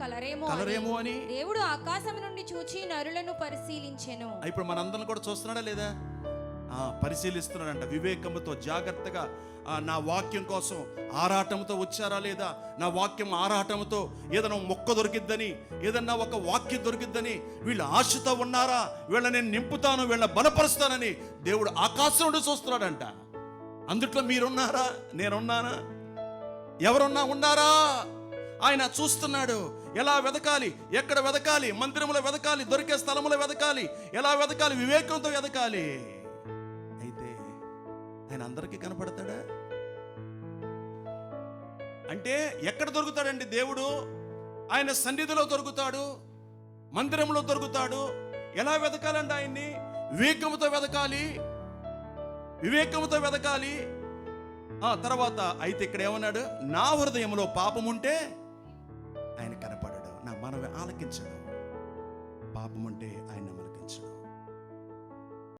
కలరేమో అని. కలరేమో అని. దేవుడు ఆకాశం నుండి చూచి నరులను పరిశీలించెను. ఇప్పుడు మనందరం కూడా చూస్తున్నాడా లేదా? ఆ, పరిశీలిస్తున్నాడంట. వివేకముతో జాగ్రత్తగా నా వాక్యం కోసం ఆరాటంతో వచ్చారా లేదా? నా వాక్యం ఆరాటంతో ఏదైనా మొక్క దొరికిద్దని ఏదన్నా ఒక వాక్యం దొరికిద్దని వీళ్ళు ఆశతో ఉన్నారా? వీళ్ళ నేను నింపుతాను వీళ్ళ బలపరుస్తానని దేవుడు ఆకాశం నుండి చూస్తున్నాడంట. అందుట్లో మీరున్నారా? నేనున్నానా? ఎవరున్నా ఉన్నారా? ఆయన చూస్తున్నాడు. ఎలా వెదకాలి? ఎక్కడ వెదకాలి? మందిరంలో వెదకాలి? దొరికే స్థలంలో వెదకాలి? ఎలా వెదకాలి? వివేకంతో వెదకాలి? అయితే ఆయన అందరికీ కనపడతాడా? అంటే ఎక్కడ దొరుకుతాడండి దేవుడు? ఆయన సన్నిధిలో దొరుకుతాడు. మందిరంలో దొరుకుతాడు. ఎలా వెదకాలండి ఆయన్ని? వివేకముతో వెదకాలి. వివేకముతో వెదకాలి. ఆ తర్వాత అయితే ఇక్కడ ఏమన్నాడు? నా హృదయంలో పాపం ఉంటే మనవి ఆలకించడు పాపం అంటే ఆయన మన